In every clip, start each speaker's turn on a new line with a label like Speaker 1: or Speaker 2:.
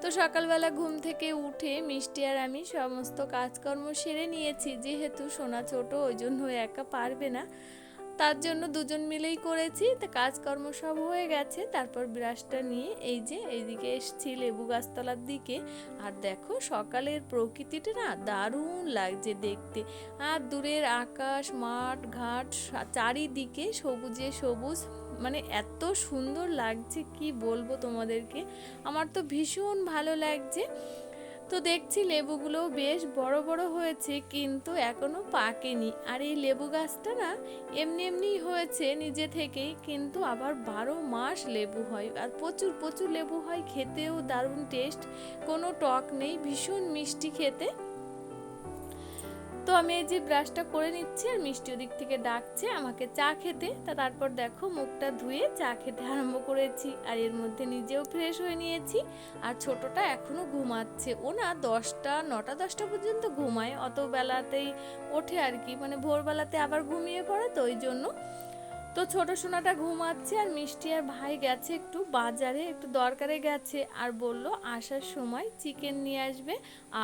Speaker 1: তো সকালবেলা ঘুম থেকে উঠে মিষ্টি আর আমি সমস্ত কাজকর্ম সেরে নিয়েছি। যেহেতু সোনা ছোট, ওই জন্য একা পারবে না। তার জন্য দুজন মিলেই করেছি। তা কাজকর্ম সব হয়ে গেছে। তারপর ব্রাশটা নিয়ে এই যে এইদিকে এসছি লেবু গাছতলার দিকে। আর দেখো সকালের প্রকৃতিটা না দারুণ লাগছে দেখতে। আর দূরের আকাশ, মাঠ, ঘাট চারিদিকে সবুজে সবুজ মানে এত সুন্দর লাগছে, কি বলব তোমাদেরকে? আমার তো ভীষণ ভালো লাগছে। তো দেখছি লেবুগুলো বেশ বড় বড় হয়েছে, কিন্তু এখনও পাকেনি। আর এই লেবু গাছটা না, এমনি এমনি হয়েছে নিজে থেকেই, কিন্তু আবার বারো মাস লেবু হয়। আর প্রচুর প্রচুর লেবু হয়, খেতেও দারুণ টেস্ট কোনো টক নেই, ভীষণ মিষ্টি খেতে। তো আমি এই যে ব্রাশটা করে নিচ্ছি, আর মিষ্টি দিক থেকে ডাকছে আমাকে, চা খেতে? তা তারপর দেখো মুখটা ধুয়ে চা খেতে আরম্ভ করেছি। আর এর মধ্যে নিজেও ফ্রেশ হয়ে নিয়েছি। আর ছোটটা এখনও ঘুমাচ্ছে। ও না দশটা, নটা, দশটা পর্যন্ত ঘুমায়। অত বেলাতেই ওঠে আর কি। মানে ভোরবেলাতে আবার ঘুমিয়ে পড়ে তো ওই জন্য। তো ছোট সোনাটা ঘুমাচ্ছে আর মিষ্টি আর ভাই গেছে একটু বাজারে, একটু দরকারে গেছে। আর বলল, আসার সময় চিকেন নিয়ে আসবে।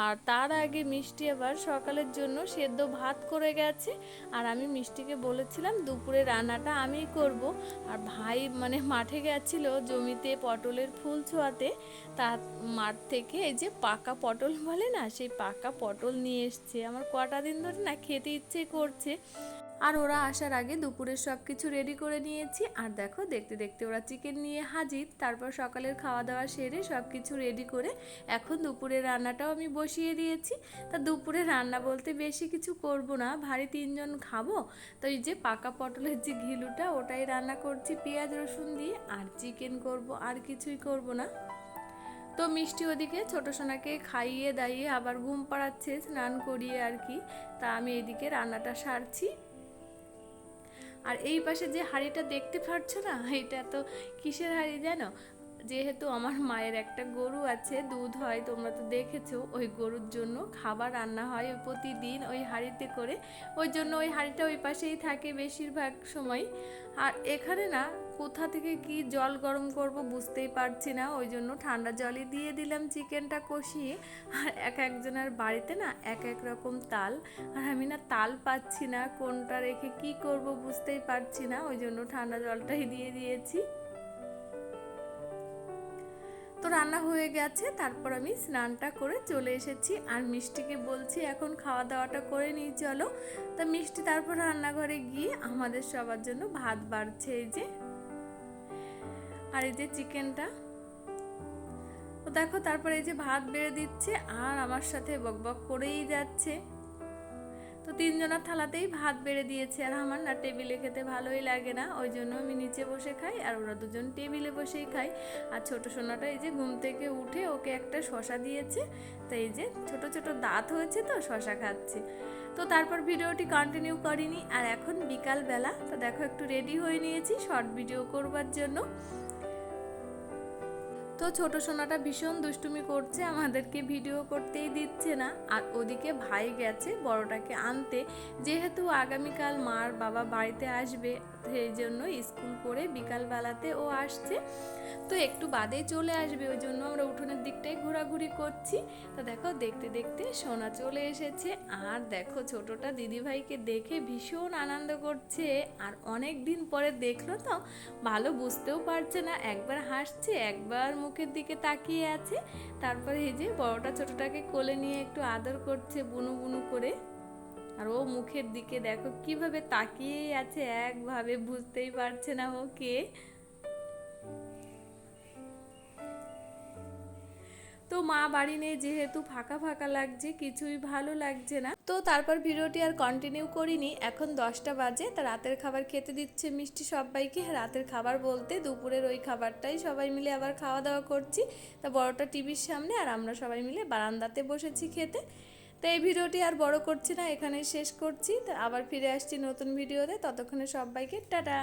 Speaker 1: আর তার আগে মিষ্টি আবার সকালের জন্য সেদ্ধ ভাত করে গেছে। আর আমি মিষ্টিকে বলেছিলাম, দুপুরে রান্নাটা আমিই করব। আর ভাই মানে মাঠে গেছিল জমিতে পটলের ফুল ছোঁয়াতে। তার মাঠ থেকে এই যে পাকা পটল বলে না, সেই পাকা পটল নিয়ে এসছে। আমার কটা দিন ধরে না খেতে ইচ্ছে করছে। আর ওরা আসার আগে দুপুরের সব কিছু রেডি করে নিয়েছি। আর দেখো, দেখতে দেখতে ওরা চিকেন নিয়ে হাজির। তারপর সকালের খাওয়া দাওয়া সেরে সব কিছু রেডি করে এখন দুপুরের রান্নাটাও আমি বসিয়ে দিয়েছি। তা দুপুরে রান্না বলতে বেশি কিছু করব না, ভারী তিনজন খাব। তো এই যে পাকা পটলের যে ঘিলুটা, ওটাই রান্না করছি পেঁয়াজ, রসুন দিয়ে। আর চিকেন করব, আর কিছুই করব না। তো মিষ্টি ওদিকে ছোট সোনাকে খাইয়ে দাইয়ে আবার ঘুম পাড়াচ্ছে, স্নান করিয়ে আর কি। তা আমি এদিকে রান্নাটা সারছি। আর এই পাশে যে হাড়িটা দেখতে পাচ্ছ না, এটা তো কিসের হাড়ি জানো? যেহেতু আমার মায়ের একটা গরু আছে, দুধ হয়, তোমরা তো দেখেছ, ওই গরুর জন্য খাবার রান্না হয় প্রতিদিন ওই হাঁড়িতে করে। ওই জন্য ওই হাঁড়িটা ওই পাশেই থাকে বেশিরভাগ সময়। আর এখানে না কোথা থেকে কি জল গরম করব বুঝতেই পারছি না। ওই জন্য ঠান্ডা জলই দিয়ে দিলাম চিকেনটা কষিয়ে। আর এক একজনের বাড়িতে না এক এক রকম তাল। আর আমি না তাল পাচ্ছি না, কোনটা রেখে কি করব বুঝতেই পারছি না। ওই জন্য ঠান্ডা জলটাই দিয়ে দিয়েছি। তো রান্না হয়ে গেছে, তারপর আমি স্নানটা করে চলে এসেছি। আর মিষ্টিকে বলছি, এখন খাওয়া দাওয়াটা করে নিই, চলো। তা মিষ্টি তারপর রান্নাঘরে গিয়ে আমাদের সবার জন্য ভাত বাড়ছে এই যে। আর এই যে চিকেনটা, তো দেখো তারপরে এই যে ভাত বেড়ে দিচ্ছে আর আমার সাথে বকবক করেই যাচ্ছে। তো তিনজনের থালাতেই ভাত বেড়ে দিয়েছে আর আমার না টেবিলে খেতে ভালোই লাগে না, ওই জন্য আমি নিচে বসে খাই আর ওরা দুজন টেবিলে বসেই খাই আর ছোট সোনাটা এই যে ঘুম থেকে উঠে ওকে একটা শশা দিয়েছে, তো এই যে ছোট ছোট দাঁত হয়েছে তো শশা খাচ্ছে। তো তারপর ভিডিওটি কন্টিনিউ করিনি আর এখন বিকালবেলা, তো দেখো একটু রেডি হয়ে নিয়েছি শর্ট ভিডিও করবার জন্য। তো ছোট সোনাটা ভীষণ দুষ্টুমি করছে, আমাদেরকে ভিডিও করতেই দিচ্ছে না। আর ওদিকে ভাই গেছে বড়টাকে আনতে। যেহেতু আগামীকাল মার বাবা বাড়িতে আসবে সেই জন্য স্কুল করে বিকালবেলাতে ও আসছে। তো একটু বাদেই চলে আসবে, ওই জন্য আমরা উঠোনের দিকটাই ঘোরাঘুরি করছি। তো দেখো, দেখতে দেখতে সোনা চলে এসেছে। আর দেখো, ছোটটা দিদিভাইকে দেখে ভীষণ আনন্দ করছে। আর অনেক দিন পরে দেখল তো, ভালো বুঝতেও পারছে না, একবার হাসছে, একবার মুখের দিকে তাকিয়ে আছে। তারপরে এই যে বড়টা ছোটটাকে কোলে নিয়ে একটু আদর করছে, বুনু বুনু করে। আর ও মুখের দিকে দেখো কীভাবে তাকিয়েই আছে, একভাবে বুঝতেই পারছে না ও কে। তো মা বাড়ি নেই যেহেতু ফাঁকা ফাঁকা লাগছে, কিছুই ভালো লাগছে না। তো তারপর ভিডিওটি আর কন্টিনিউ করিনি, এখন দশটা বাজে, তা রাতের খাবার খেতে দিচ্ছে মিষ্টি সবাইকে। রাতের খাবার বলতে দুপুরের ওই খাবারটাই সবাই মিলে আবার খাওয়া দাওয়া করছি। তা বড়টা টিভির সামনে আর আমরা সবাই মিলে বারান্দাতে বসেছি খেতে। তো এই ভিডিওটি আর বড় করছি না, এখানেই শেষ করছি। তো আবার ফিরে আসছি নতুন ভিডিওতে, ততক্ষণে সবাইকে টাটা।